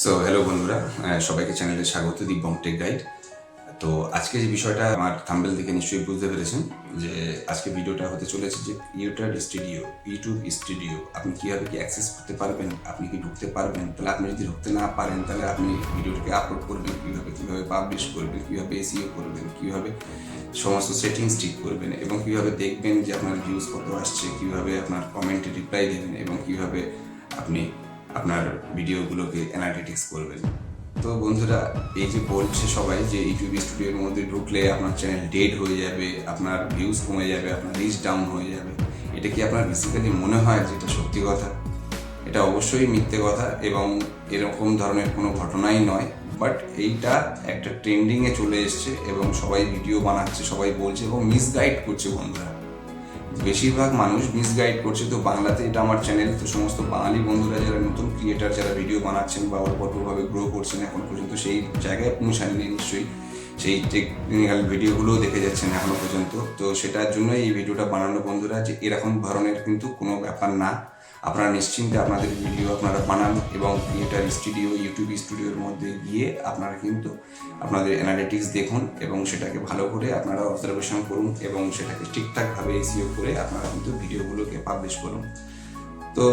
So hello বন্ধুরা সবাইকে চ্যানেলে স্বাগত দিব্যম টেক গাইড তো আজকে যে বিষয়টা আমার থাম্বেল থেকে নিশ্চয়ই বুঝতে পেরেছেন, যে আজকে ভিডিওটা হতে চলেছে যে ইউটার স্টুডিও ইউটিউব স্টুডিও আপনি কীভাবে কি অ্যাক্সেস করতে পারবেন, আপনি কি ঢুকতে পারবেন, তাহলে আপনি যদি ঢুকতে না পারেন, তাহলে আপনি ভিডিওটাকে আপলোড করবেন কীভাবে কীভাবে পাবলিশ করবেন, কীভাবে এসিও করবেন, কীভাবে সমস্ত সেটিংস ঠিক করবেন এবং কীভাবে দেখবেন যে আপনার ভিউজ কত আসছে, কীভাবে আপনার কমেন্টে রিপ্লাই দেবেন এবং কীভাবে আপনি আপনার ভিডিওগুলোকে অ্যানালিটিক্স করবেন। তো বন্ধুরা, এই যে বলছে সবাই যে ইউটিউব স্টুডিওর মধ্যে ঢুকলে আপনার চ্যানেল ডেড হয়ে যাবে, আপনার ভিউজ কমে যাবে, আপনার রিচ ডাউন হয়ে যাবে। এটা কি আপনার বেসিক্যালি মনে হয় যে এটা সত্যি কথা? এটা অবশ্যই মিথ্যে কথা এবং এরকম ধরনের কোনো ঘটনাই নয় বাট এইটা একটা ট্রেন্ডিংয়ে চলে এসছে এবং সবাই ভিডিও বানাচ্ছে, সবাই বলছে এবং মিসগাইড করছে বন্ধুরা। বেশিরভাগ মানুষ মিসগাইড করছে, তো বাংলাতে এটা আমার চ্যানেল তো সমস্ত বাঙালি বন্ধুরা যারা নতুন ক্রিয়েটার যারা ভিডিও বানাচ্ছেন বা অল্প অল্পভাবে গ্রো করছেন এখন পর্যন্ত, সেই জায়গায় পৌঁছাননি নিশ্চয়ই। সেই টেকনিক্যাল ভিডিওগুলোও দেখে যাচ্ছেন এখনও পর্যন্ত। তো সেটার জন্য এই ভিডিওটা বানানো বন্ধুরা, যে এরকম ধরনের কিন্তু কোনো ব্যাপার না। আপনারা নিশ্চিন্তে আপনাদের ভিডিও আপনারা বানান এবং ক্রিয়েটার স্টুডিও ইউটিউব স্টুডিওর মধ্যে গিয়ে আপনারা কিন্তু আপনাদের অ্যানালিটিক্স দেখুন এবং সেটাকে ভালো করে আপনারা অবজারভেশন করুন এবং সেটাকে ঠিকঠাকভাবে এসিও করে আপনারা কিন্তু ভিডিওগুলোকে পাবলিশ করুন। তো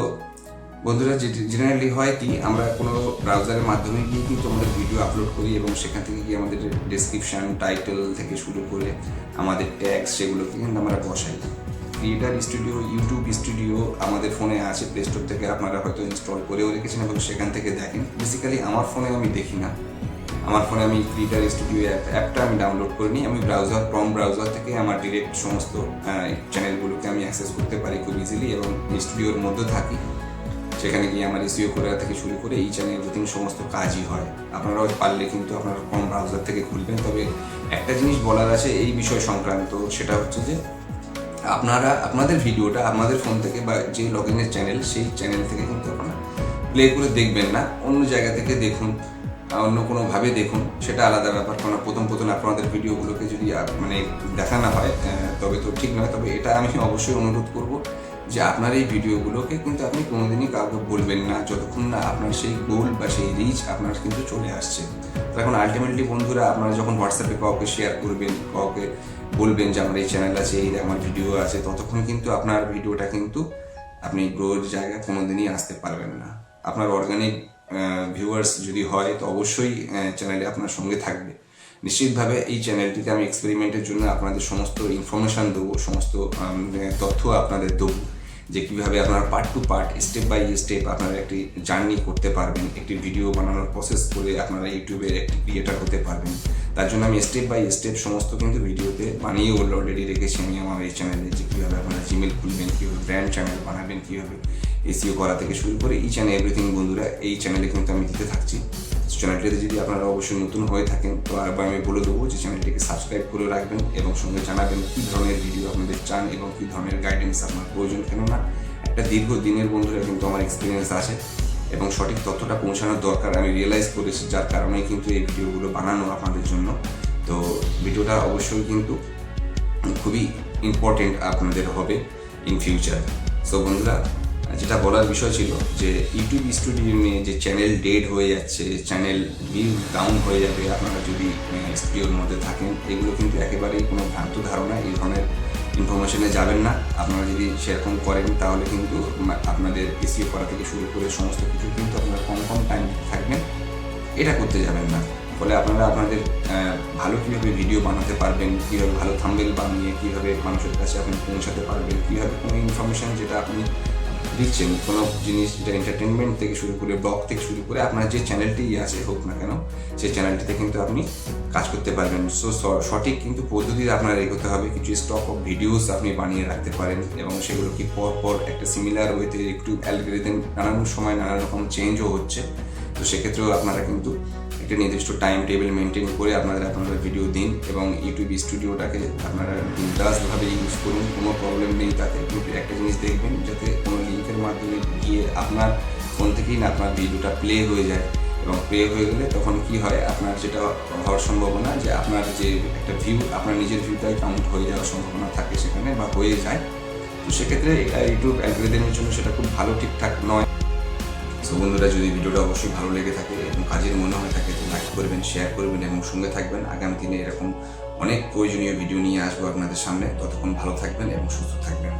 বন্ধুরা জেনারেলি হয় কি, আমরা কোনো ব্রাউজারের মাধ্যমে গিয়ে কিন্তু আমাদের ভিডিও আপলোড করি এবং সেখান থেকে গিয়ে আমাদের ডেসক্রিপশন টাইটেল থেকে শুরু করে আমাদের ট্যাক্স সেগুলোকে কিন্তু আমরা বসাই। ক্রিয়েটার স্টুডিও ইউটিউব স্টুডিও আমাদের ফোনে আছে প্লে স্টোর থেকে আপনারা হয়তো ইনস্টল করেও রেখেছেন এবং সেখান থেকে দেখেন। বেসিক্যালি আমার ফোনে আমি দেখি না। আমার ফোনে আমি ক্রিয়েটার স্টুডিও অ্যাপ অ্যাপটা আমি ডাউনলোড করে নিই আমি ব্রাউজার ক্রম ব্রাউজার থেকে আমার ডিরেক্ট সমস্ত চ্যানেলগুলোকে আমি অ্যাক্সেস করতে পারি খুব ইজিলি এবং স্টুডিওর মধ্যে থাকি। সেখানে গিয়ে আমার এসিও করা থেকে শুরু করে এই চ্যানেল এভরিথিং সমস্ত কাজই হয়। আপনারাও পারলে কিন্তু আপনারা কম ব্রাউজার থেকে খুলবেন। তবে একটা জিনিস বলার আছে, এই বিষয় সংক্রান্ত, সেটা হচ্ছে যে আপনারা, আপনাদের ভিডিওটা আমাদের ফোন থেকে বা যে লগ ইনের চ্যানেল সেই চ্যানেল থেকে কিন্তু আপনারা প্লে করে দেখবেন না। অন্য জায়গা থেকে দেখুন অন্য কোনোভাবে দেখুন, সেটা আলাদা ব্যাপার। কারণ প্রথম প্রথম আপনাদের ভিডিওগুলোকে যদি মানে মানে দেখানো হয় তবে তো ঠিক নয়। তবে এটা আমি অবশ্যই অনুরোধ করব। যে আপনার এই ভিডিওগুলোকে কিন্তু আপনি কোনোদিনই কাউকে বলবেন না, যতক্ষণ না আপনার সেই গোল বা সেই রিচ আপনার কিন্তু চলে আসছে। এখন আলটিমেটলি বন্ধুরা, আপনারা যখন হোয়াটসঅ্যাপে কাউকে শেয়ার করবেন, কাউকে বলবেন যে আমার এই চ্যানেল আছে, এই আমার ভিডিও আছে, ততক্ষণ কিন্তু আপনার ভিডিওটা কিন্তু আপনি গ্রোর জায়গায় কোনোদিনই আসতে পারবেন না। আপনার অর্গানিক ভিউয়ার্স যদি হয়, তো অবশ্যই চ্যানেলে আপনার সঙ্গে থাকবে। নিশ্চিতভাবে এই চ্যানেলটিতে আমি এক্সপেরিমেন্টের জন্য আপনাদের সমস্ত ইনফরমেশান দেবো, সমস্ত তথ্য আপনাদের দেবো। যে কীভাবে আপনারা part to part step by step আপনারা একটি জার্নি করতে পারবেন, একটি ভিডিও বানানোর প্রসেস করে আপনারা ইউটিউবের একটি ক্রিয়েটার হতে পারবেন। তার জন্য আমি স্টেপ বাই স্টেপ সমস্ত কিন্তু ভিডিওতে বানিয়ে অলরেডি রেখেছি আমি আমার এই চ্যানেলে যে কীভাবে আপনারা জিমেল খুলবেন, কীভাবে ব্র্যান্ড চ্যানেল বানাবেন, কীভাবে এসিও করা থেকে শুরু করে ইচ অ্যান্ড এভরিথিং বন্ধুরা এই চ্যানেলে কিন্তু আমি দিতে থাকছি। চ্যানেলটিতে যদি আপনারা অবশ্যই নতুন হয়ে থাকেন, তো আবার আমি বলে দেবো যে চ্যানেলটিকে সাবস্ক্রাইব করে রাখবেন এবং সঙ্গে জানাবেন কী ধরনের ভিডিও আপনাদের চান এবং কী ধরনের গাইডেন্স আপনার প্রয়োজন। কেননা একটা দীর্ঘ দিনের বন্ধুরা কিন্তু আমার এক্সপিরিয়েন্স আছে এবং সঠিক তথ্যটা পৌঁছানোর দরকার আমি রিয়েলাইজ করেছি, যার কারণেই কিন্তু এই ভিডিওগুলো বানানো আপনাদের জন্য। তো ভিডিওটা অবশ্যই কিন্তু খুবই ইম্পর্টেন্ট আপনাদের হবে ইন ফিউচার সো বন্ধুরা যেটা বলার বিষয় ছিল যে ইউটিউব স্টুডিও নিয়ে যে চ্যানেল ডেড হয়ে যাচ্ছে চ্যানেল ভিউ ডাউন হয়ে যাবে, আপনারা যদি স্টুডিওর মধ্যে থাকেন, এগুলো কিন্তু একেবারেই কোনো ভ্রান্ত ধারণা, এই ধরনের ইনফরমেশনে যাবেন না। আপনারা যদি সেরকম করেন, তাহলে কিন্তু আপনাদের এসিও করা থেকে শুরু করে সমস্ত কিছু কিন্তু আপনারা কম কম টাইম থাকবেন। এটা করতে যাবেন না। ফলে আপনারা আপনাদের ভালো কীভাবে ভিডিও বানাতে পারবেন, কীভাবে ভালো থাম্বেল বানিয়ে কীভাবে মানুষের কাছে আপনি পৌঁছাতে পারবেন, কীভাবে কোনো ইনফরমেশন যেটা আপনি দিচ্ছেন, কোনো জিনিস যেটা এন্টারটেনমেন্ট থেকে শুরু করে ব্লগ থেকে শুরু করে আপনার যে চ্যানেলটি আছে, হোক না কেন, সেই চ্যানেলটিতে কিন্তু আপনি কাজ করতে পারবেন। সো, সঠিক কিন্তু পদ্ধতিতে আপনার এগোতে হবে। কিছু স্টক অফ ভিডিওস আপনি বানিয়ে রাখতে পারেন এবং সেগুলো কি পর পর একটা সিমিলার ওয়েতে একটু অ্যালগোরিদম নানান সময় নানা রকম চেঞ্জও হচ্ছে। তো সেক্ষেত্রেও আপনারা কিন্তু একটা নির্দিষ্ট টাইম টেবিল মেনটেন করে আপনাদের আপনারা ভিডিও দিন এবং ইউটিউব স্টুডিওটাকে আপনারা বিন্দাসভাবে ইউজ করুন। কোনো প্রবলেম নেই, তাতে কিন্তু একটা জিনিস দেখবেন, যাতে কোনো লিঙ্কের মাধ্যমে গিয়ে আপনার ফোন থেকেই না আপনার ভিডিওটা প্লে হয়ে যায়। এবং প্লে হয়ে গেলে তখন কি হয়, আপনার যেটা হওয়ার সম্ভাবনা যে আপনার যে একটা ভিউ আপনার নিজের ভিউটাই কাউন্ট হয়ে যাওয়ার সম্ভাবনা থাকে সেখানে বা হয়ে যায়। তো সেক্ষেত্রে এটা ইউটিউব অ্যালগোরিদমের জন্য সেটা খুব ভালো, ঠিকঠাক নয়। তো বন্ধুরা, যদি ভিডিওটা অবশ্যই ভালো লেগে থাকে এবং কাজের মনে হয়ে থাকে, তো লাইক করবেন শেয়ার করবেন এবং সঙ্গে থাকবেন। আগামী দিনে এরকম অনেক প্রয়োজনীয় ভিডিও নিয়ে আসব আপনাদের সামনে। ততক্ষণ ভালো থাকবেন এবং সুস্থ থাকবেন।